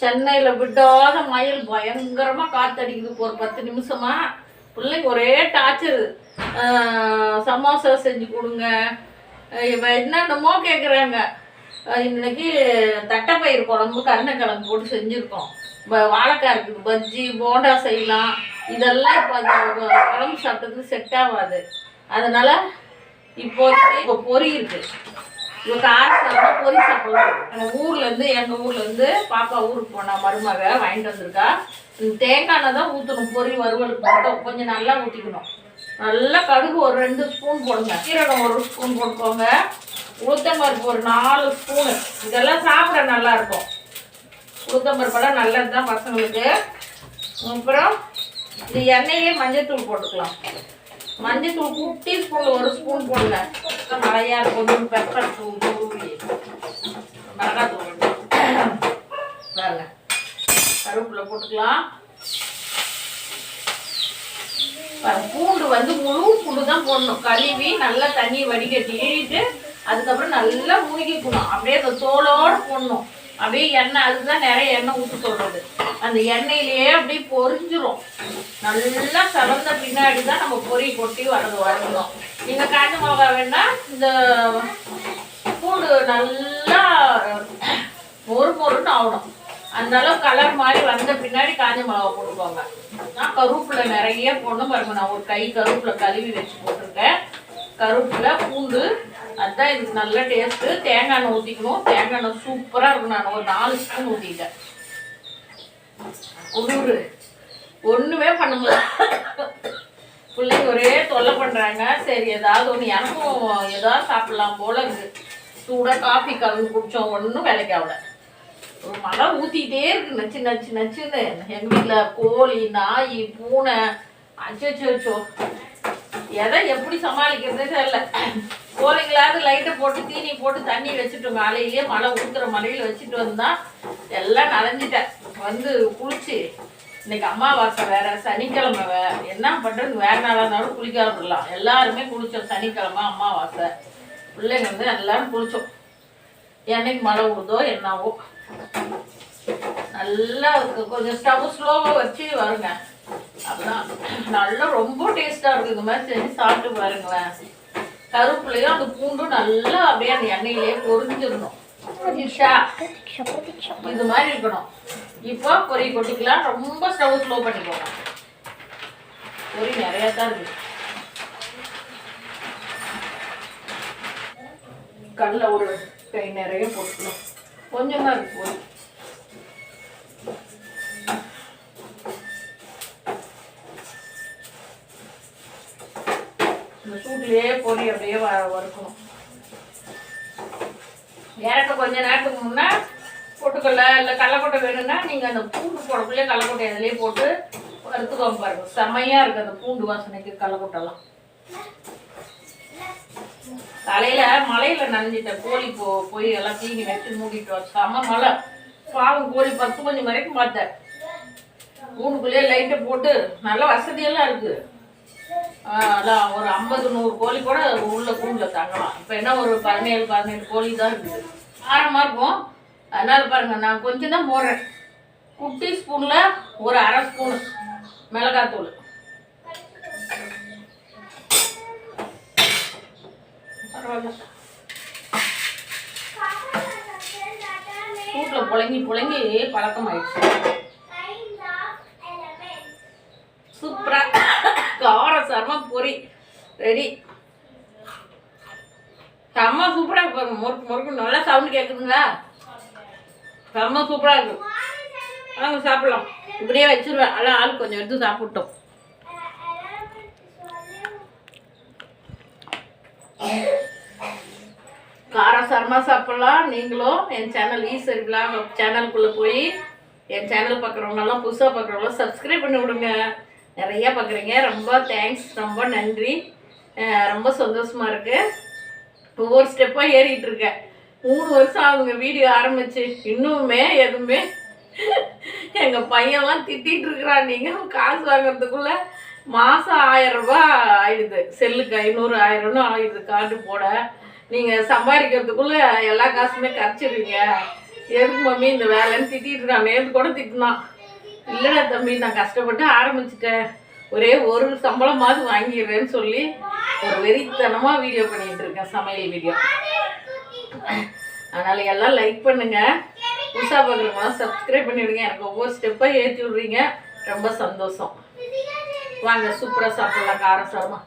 சென்னையில் விடாத மயில் பயங்கரமாக காத்தடிக்குது இப்போ ஒரு பத்து நிமிஷமா. பிள்ளைங்க ஒரே டார்ச்சர் சமோசா செஞ்சு கொடுங்க. என்னென்னமோ கேட்குறாங்க இன்னைக்கு தட்டைப்பயிர் குழம்பு கருணக்கிழங்கு போட்டு செஞ்சுருக்கோம். வ- வாழைக்காய் இருக்குது பஜ்ஜி போண்டா செய்யலாம். இதெல்லாம் இப்போ அது குழம்பு சாப்பிட்டதுக்கு செட் ஆகாது. அதனால் இப்போதைக்கு இப்போ பொறி இருக்குது இப்போ கார சாப்பிட்டா பொரி சாப்பிடலாம் எங்கள் ஊர்லேருந்து எங்கள் ஊர்லேருந்து பாப்பா ஊருக்கு போனா மருமக வாங்கிட்டு வந்திருக்கா. தேங்காய் எண்ணெய் தான் ஊற்றணும் பொரி வறுவலுக்கு மட்டும். கொஞ்சம் நல்லா ஊற்றிக்கணும் நல்லா கடுகு ஒரு ரெண்டு ஸ்பூன் போடுங்க. சீரகம் ஒரு ஸ்பூன் போட்டுக்கோங்க. உளுத்தம்பருப்பு ஒரு நாலு ஸ்பூனு. இதெல்லாம் சாப்பிட நல்லா இருக்கும். உளுத்தம்பருப்பெல்லாம் நல்லது தான் பசங்களுக்கு. அப்புறம் இந்த எண்ணெயிலே மஞ்சத்தூள் போட்டுக்கலாம். மஞ்சத்தூள் குட்டி ஸ்பூன் ஒரு ஸ்பூன் போடுங்க. மழையா கொஞ்சம் பெப்பர் தூள் தூவி மிளகாத்தூள் பாருங்க கருவேப்பிலை போட்டுக்கலாம். பூண்டு வந்து முழு பூண்டு தான் போடணும். கழுவி நல்லா தண்ணி வடிகட்டிட்டு அதுக்கப்புறம் நல்லா மூழ்கிக்கணும் அப்படியே அந்த தோலோடு போடணும். அப்படியே எண்ணெய் அதுதான் நிறைய எண்ணெய் ஊற்ற சொல்றது அந்த எண்ணெயிலேயே அப்படியே பொரிஞ்சிரும். நல்லா கலந்த பின்னாடி தான் நம்ம பொறி கொட்டி வரது வரணும் நீங்கள் காஞ்ச மிளகா வேணா இந்த பூண்டு நல்லா மொறு மொறுன்னு ஆகணும். அந்த அளவு கலர் மாதிரி வந்த பின்னாடி காஞ்ச மிளகா போட்டுக்கோங்க. நான் கருவேப்பிலை நிறைய போடணும் பாருங்க. நான் ஒரு கை கருவேப்பிலை கழுவி வச்சு போட்டிருக்கேன். கருவேப்பிலை பூண்டு அதுதான் இதுக்கு நல்ல டேஸ்ட்டு தேங்காய் எண்ணெய் ஊற்றிக்கணும் தேங்காய் எண்ணெய் சூப்பராக இருக்கும். நான் ஒரு நாலு ஸ்பூன் ஊற்றிட்டேன் ஒரு ஒன்றுமே பண்ண முடியல. பிள்ளைங்க ஒரே தொல்லை பண்ணுறாங்க சரி ஏதாவது ஒன்று எனக்கும் ஏதாவது சாப்பிடலாம் போல இருக்கு. சூடாக காஃபி கலந்து குடித்தோம் ஒன்றும் வேலைக்கு ஆகல. ஒரு மழை ஊற்றிக்கிட்டே இருக்கு. நச்சு நச்சு நச்சுன்னு. எங்கள் வீட்டில் கோழி நாய் பூனை. அச்சோ. எதை எப்படி சமாளிக்கிறதே தெரியல. கோழிங்களாவது லைட்டை போட்டு தீனி போட்டு தண்ணி வச்சுட்டோம் காலையிலேயே மழை ஊற்றுற மழையில் வச்சுட்டு வந்தால் எல்லாம் நனைஞ்சிட்டேன். வந்து குளிச்சு இன்னைக்கு அமாவாசை வேற சனிக்கிழமை வேற என்ன பண்ணுறது வேற நாளாக இருந்தாலும் குளிக்காம விடலாம் எல்லாருமே குளிச்சோம் சனிக்கிழமை அமாவாசை. பிள்ளைங்க வந்து எல்லாரும் குளிச்சோம். என்னைக்கு மழை விடுதோ என்னவோ. நல்லா இருக்கு. கொஞ்சம் ஸ்டவ் ஸ்லோவாக வச்சு வருங்க. அப்படின்னா நல்லா ரொம்ப டேஸ்ட்டாக இருக்குது இந்த மாதிரி செஞ்சு சாப்பிட்டு பாருங்களேன். கருப்புலையும் அந்த பூண்டும் நல்லா அப்படியே அந்த எண்ணெயிலேயே பொரிஞ்சிடணும். ஃபிஷ்ஷா இது மாதிரி இருக்கணும். இப்போ பொரி கொட்டிக்கலாம். ரொம்ப ஸ்டவ் ஸ்லோ பண்ணிக்கோங்க. பொரி நிறையா தான் இருக்கு. கடல ஒரு கை நிறைய போட்டுக்கணும். கொஞ்சம் தான் இருக்கு பொறி. இந்த சூட்லேயே பொரி அப்படியே வறுக்கணும். இறக்க கொஞ்ச நேரத்துக்கு முன்னே பொட்டுக்கடலை இல்லை கடலக்கொட்டை வேணும்னா நீங்கள் அந்த பூண்டு போடக்குள்ளே கடலக்கொட்டை அதிலே போட்டு வறுத்துக்கோங்க பாருங்க. செம்மையாக இருக்குது அந்த பூண்டு வாசனைக்கு கடலக்கொட்டைலாம் தலையில் மலையில் நனைஞ்சிட்டேன் கோழி போ போய் எல்லாம் தீங்கி வச்சு மூடிட்டு வச்சு செம்ம மழை. பாவம் கோழி பத்து மணி வரைக்கும் பார்த்தேன். பூண்டுக்குள்ளேயே லைட்டை போட்டு நல்ல வசதியெல்லாம் இருக்குது அதான் ஒரு ஐம்பது நூறு கோழி கூட உள்ள கூண்டில் தங்கலாம். இப்போ என்ன ஒரு பதினேழு பதினெட்டு கோழி தான் இருக்குது. ஆரமாக இருக்கும். அதனால் பாருங்கள் நான் கொஞ்சம் தான் போடுறேன். குட்டி ஸ்பூனில் ஒரு அரை ஸ்பூனு மிளகாத்தூள் பரவாயில்ல. சூட்டில் புழங்கி புழங்கி பழக்கமாயிடுச்சு சூப்பரா கார சர்ம ரெடி. செம்ம சூப்பராக இருக்கு பாருங்க. முறுக்கு முறுக்கு நல்லா சவுண்ட் கேட்குதுங்களா செம்ம சூப்பராக இருக்கு. வாங்க சாப்பிடலாம். இப்படியே வச்சிருவேன். அதான் ஆள் கொஞ்சம் எடுத்து சாப்பிட்டோம். காரசாரமாக சாப்பிட்லாம். நீங்களும் என் சேனல் ஈஸ்வரி விழாங் சேனலுக்குள்ளே போய் என் சேனல் பார்க்குறவங்கெல்லாம் புதுசாக பார்க்குறவங்களாம் சப்ஸ்கிரைப் பண்ணி விடுங்க. நிறையா பார்க்குறீங்க ரொம்ப தேங்க்ஸ் ரொம்ப நன்றி. ரொம்ப சந்தோஷமாக இருக்குது ஒவ்வொரு ஸ்டெப்பாக ஏறிட்டு இருக்கேன். மூணு வருஷம் ஆகுங்க வீடியோ ஆரம்பிச்சு. இன்னுமே எதுவுமே எங்கள் பையன்லாம் திட்டிகிட்டு இருக்கிறான். நீங்கள் காசு வாங்குறதுக்குள்ள மாதம் ஆயிரம் ரூபா ஆயிடுது. செல்லுக்கு ஐநூறு ஆயிரம்னு ஆயிடுது கார்டு போட. நீங்கள் சம்பாதிக்கிறதுக்குள்ள எல்லா காசுமே கரைச்சிடுவீங்க எதுக்கு மம்மி இந்த வேலைன்னு திட்டிகிட்டு இருக்கான். நேற்று கூட திட்டினான். இல்லைடா தம்பி நான் கஷ்டப்பட்டு ஆரம்பிச்சிட்டேன். ஒரே ஒரு சம்பளமாவது வாங்கிடுறேன்னு சொல்லி ஒரு வெறித்தனமாக வீடியோ பண்ணிட்டு இருக்கேன் சமையல் வீடியோ அதனால எல்லாம் லைக் பண்ணுங்க. உஷா பார்க்குறவங்க சப்ஸ்கிரைப் பண்ணிவிடுங்க எனக்கு ஒவ்வொரு ஸ்டெப்பாக ஏற்றி விட்றீங்க. ரொம்ப சந்தோஷம். வாங்க சூப்பராக சாப்பிடலாம். காரம் சாதமாக